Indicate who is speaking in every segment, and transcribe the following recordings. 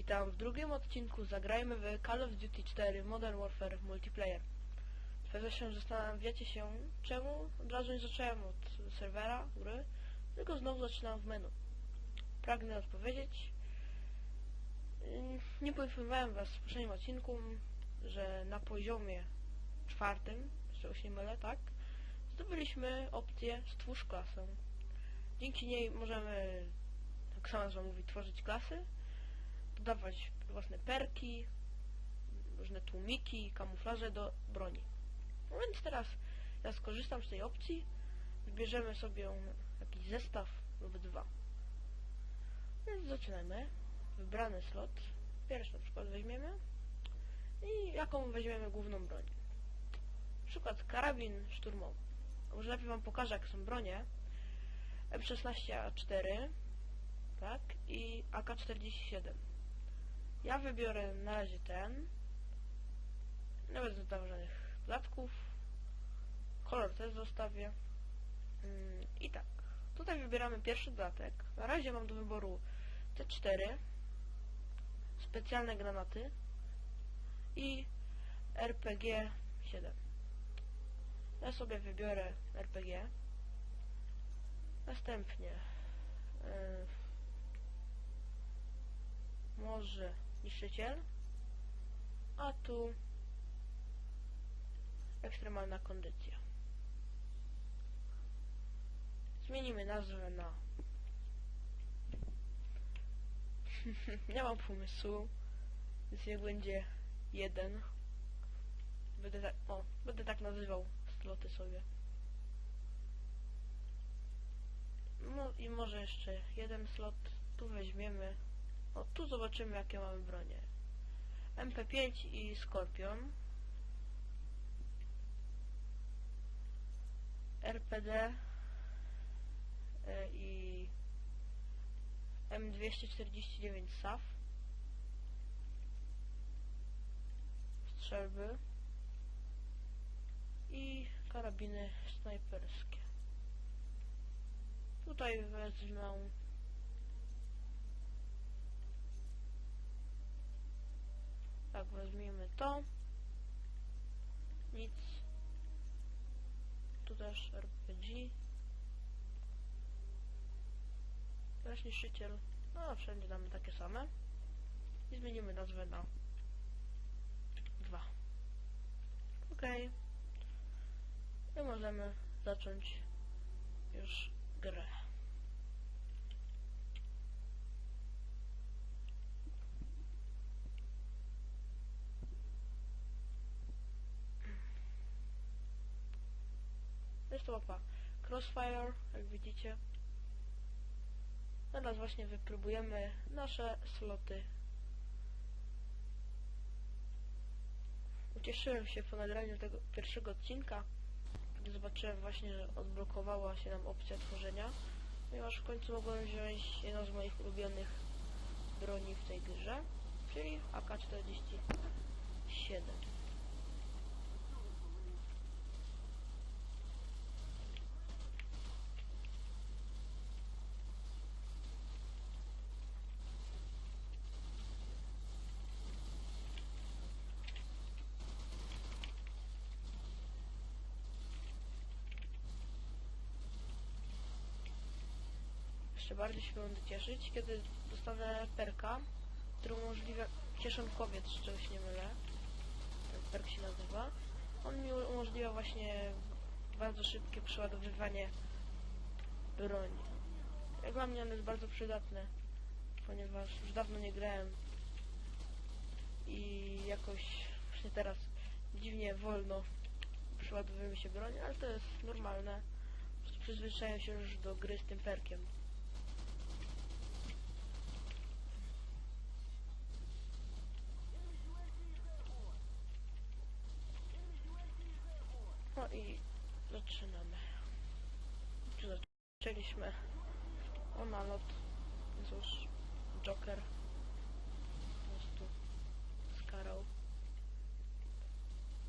Speaker 1: witam w drugim odcinku Zagrajmy w Call of Duty 4 Modern Warfare Multiplayer. Pewnie się zastanawiacie się, czemu od razu nie zacząłem od serwera, gry, tylko znowu zaczynam w menu. Pragnę odpowiedzieć. Ym, Nie poinformowałem was w poprzednim odcinku, że na poziomie czwartym, z czego się nie mylę, tak, zdobyliśmy opcję Stwórz klasę. Dzięki niej możemy, tak sama nazwa mówi, tworzyć klasy, dodawać własne perki, różne tłumiki, kamuflaże do broni. No więc teraz ja skorzystam z tej opcji, wybierzemy sobie jakiś zestaw lub dwa. Więc zaczynamy. Wybrany slot. Pierwszy na przykład weźmiemy. I jaką weźmiemy główną broń. Na przykład karabin szturmowy. Może lepiej wam pokażę jak są bronie. M16A4 tak i AK-47. Ja wybiorę na razie ten. Nie będę dodawał żadnych dodatków. Kolor też zostawię. Mm, I tak. Tutaj wybieramy pierwszy dodatek. Na razie mam do wyboru T4, specjalne granaty i RPG 7. Ja sobie wybiorę RPG. Następnie yy, może niszczyciel, a tu ekstremalna kondycja. Zmienimy nazwę na nie mam pomysłu, więc niech będzie jeden. Będę tak, o, będę tak nazywał sloty sobie. No i może jeszcze jeden slot. Tu weźmiemy. O, tu zobaczymy jakie mamy bronie. MP5 i Skorpion. RPD e, i M249 SAF. Strzelby i karabiny snajperskie. Tutaj wezmę tak weźmiemy to. Nic. Tu też RPG też niszczyciel. No wszędzie damy takie same. I zmienimy nazwę na 2 okej. I możemy zacząć już grę. Mapa Crossfire, jak widzicie. Teraz właśnie wypróbujemy nasze sloty. Ucieszyłem się po nagraniu tego pierwszego odcinka, gdy zobaczyłem właśnie, że odblokowała się nam opcja tworzenia, ponieważ w końcu mogłem wziąć jedną z moich ulubionych broni w tej grze, czyli AK-47. Jeszcze bardziej się będę cieszyć, kiedy dostanę perka, który umożliwia kieszonkowiec, z czego się nie mylę. Ten perk się nazywa. On mi umożliwia właśnie bardzo szybkie przeładowywanie broni. Jak dla mnie on jest bardzo przydatny, ponieważ już dawno nie grałem i jakoś właśnie teraz dziwnie wolno przeładowuje mi się broń, ale to jest normalne. Przyzwyczaiłem się już do gry z tym perkiem. No i zaczynamy. Zaczęliśmy. O nalot. Cóż, Joker. Po prostu skarał.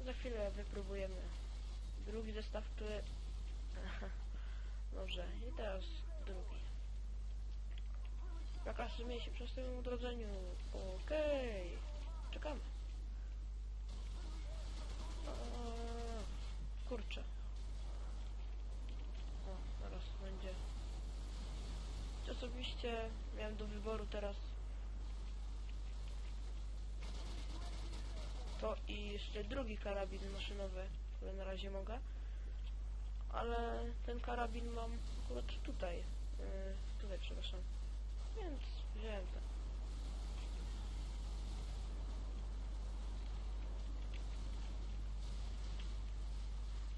Speaker 1: Za chwilę wypróbujemy drugi zestaw, który... Dobrze, i teraz drugi. Jaka się przy tym odrodzeniu po czekamy. Eee, kurczę. O, zaraz będzie. Osobiście miałem do wyboru teraz to i jeszcze drugi karabin maszynowy, który na razie mogę. Ale ten karabin mam akurat tutaj. Yy, tutaj, przepraszam. Więc wziąłem ten.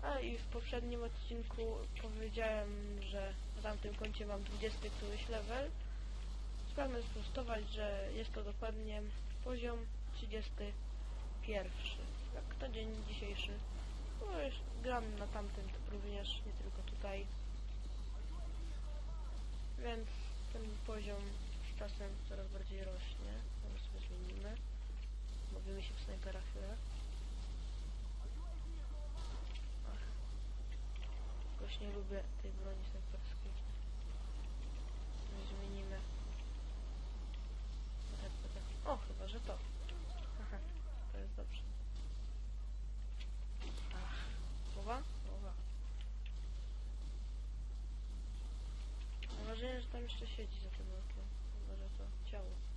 Speaker 1: A i w poprzednim odcinku powiedziałem, że na tamtym koncie mam 20 któryś level. Pragnę sprostować, że jest to dokładnie poziom 31. Jak na dzień dzisiejszy. No już gram na tamtym również, nie tylko tutaj. Więc ten poziom z czasem coraz bardziej rośnie. Może sobie zmienimy. Mówimy się w snajpera chwilę. Ach. Nie lubię tej broni snajperskiej. Zmienimy. No tak, no tak. O, chyba, że to. Aha, to jest dobrze. Ach, głowa? Głowa. Mam wrażenie, że tam jeszcze siedzi za tym oknem. Chyba, że to ciało.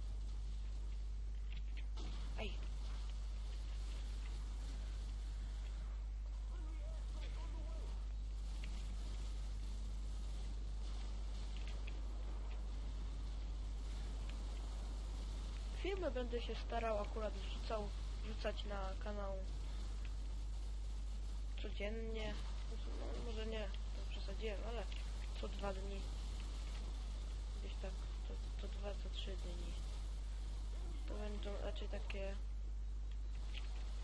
Speaker 1: Filmy będę się starał akurat wrzucał, wrzucać na kanał codziennie. No, może nie, to przesadziłem, ale co dwa dni. Gdzieś tak, co, co dwa, co trzy dni. To będą raczej takie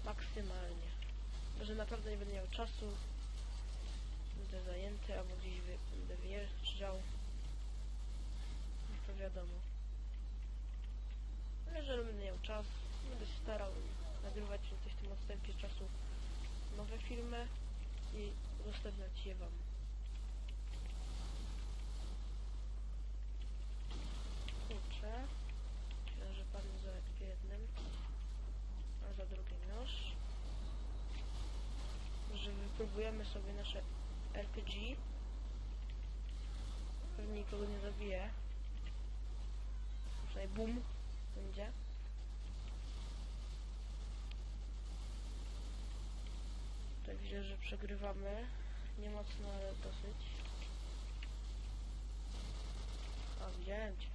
Speaker 1: maksymalnie. Może naprawdę nie będę miał czasu. Będę zajęty, albo gdzieś wy, będę wyjeżdżał. No to wiadomo. Ale jeżeli będę miał czas, będę się starał nagrywać coś w tym odstępie czasu nowe filmy i udostępniać je wam. Kurczę. Myślę, że padł za jednym, a za drugim nóż. Że wypróbujemy sobie nasze RPG. Pewnie nikogo nie zabije. Przynajmniej boom będzie. Tutaj widzę, że przegrywamy. Nie mocno, ale dosyć. A, widziałem cię.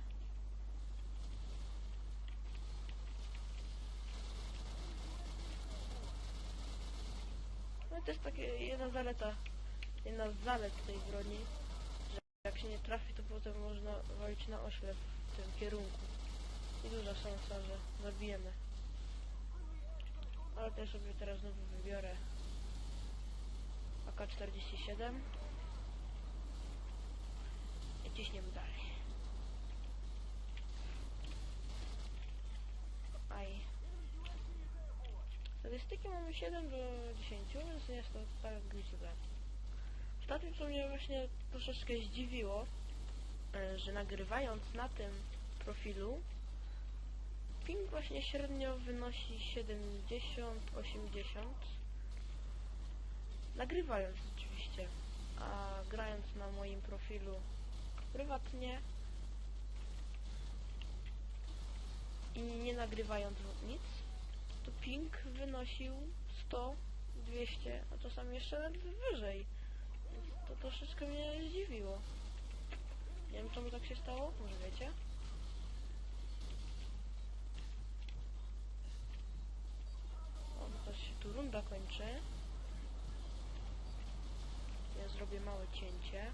Speaker 1: No to jest takie jedna zaleta, jedna z zalet tej broni, że jak się nie trafi, to potem można walić na oślep w tym kierunku. I duża szansa, że zabijemy. Ale też sobie teraz znowu wybiorę AK-47 i ciśniemy dalej. Aj. Statystyki mamy 7 do 10, więc jest to tak źle. Ostatnio co mnie właśnie troszeczkę zdziwiło, e, że nagrywając na tym profilu ping właśnie średnio wynosi 70-80 nagrywając oczywiście a grając na moim profilu prywatnie i nie nagrywając nic to ping wynosił 100 200 a czasami jeszcze nawet wyżej. To troszeczkę mnie zdziwiło. Nie wiem czemu tak się stało może wiecie O, to się tu runda kończy. Ja zrobię małe cięcie.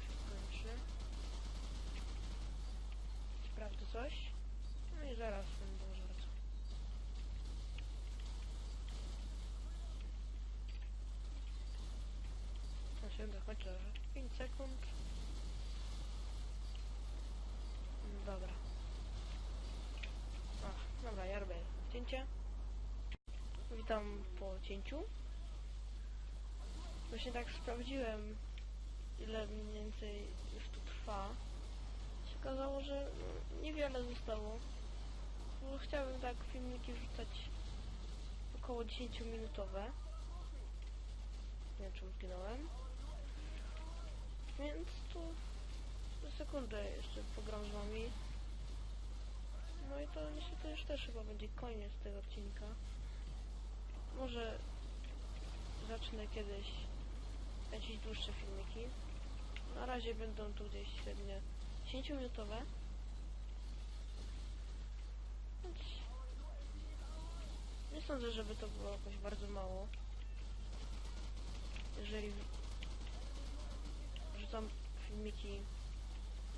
Speaker 1: Się kończy. Sprawdzę coś. No i zaraz będę wracał. To się dokończę 5 sekund. Dobra. Ach, dobra, ja robię cięcie. Witam po cięciu. Właśnie tak sprawdziłem, ile mniej więcej już tu trwa. Się okazało, że no, niewiele zostało. bo chciałbym tak filmiki wrzucać około 10 minutowe. Nie wiem czemu zginąłem. Więc to za sekundę jeszcze pogram z wami. No i to niestety już też chyba będzie koniec tego odcinka. Może zacznę kiedyś kręcić dłuższe filmiki. Na razie będą tu gdzieś średnio 10 minutowe. Więc nie sądzę, żeby to było jakoś bardzo mało. Jeżeli wrzucam filmiki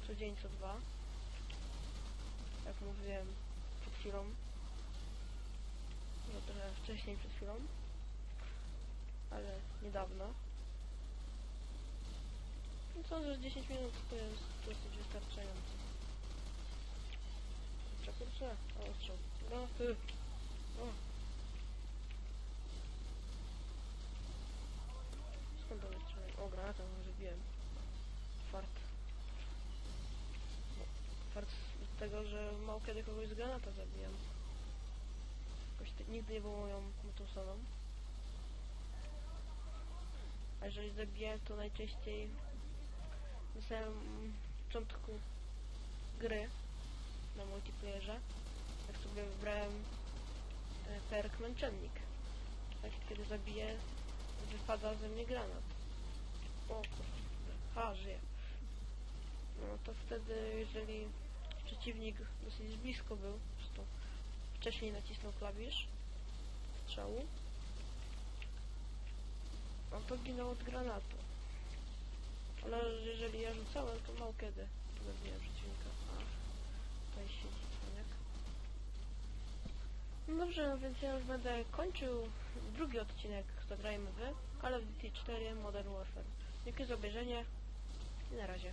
Speaker 1: co dzień, co dwa. Jak mówiłem przed chwilą. No trochę wcześniej przed chwilą. Ale niedawno. No sądzę, że 10 minut to jest dosyć wystarczająco. Kurczę, kurczę. O, ostrzał. No. O. Skąd to wystrzeliłem? O, granatą wybiłem. Fart. No, Fart z tego, że mało kiedy kogoś z granata zabijam. Jakoś nigdy nie było moją mutusoną. A jeżeli zabijałem, to najczęściej na samym początku gry na multiplayerze, jak sobie wybrałem e, perk męczennik. Tak, kiedy zabiję, wypada ze mnie granat. O kurde, ha, żyje. No to wtedy, jeżeli przeciwnik dosyć blisko był, to wcześniej nacisnął klawisz strzału, no to ginął od granatu. Ale jeżeli ja rzucałem, to mało kiedy zabiłem przeciwnika. Ach, tutaj siedzi cwaniak. No dobrze, no więc ja już będę kończył drugi odcinek Zagrajmy wy Call of Duty 4 Modern Warfare. Dzięki za obejrzenie i na razie.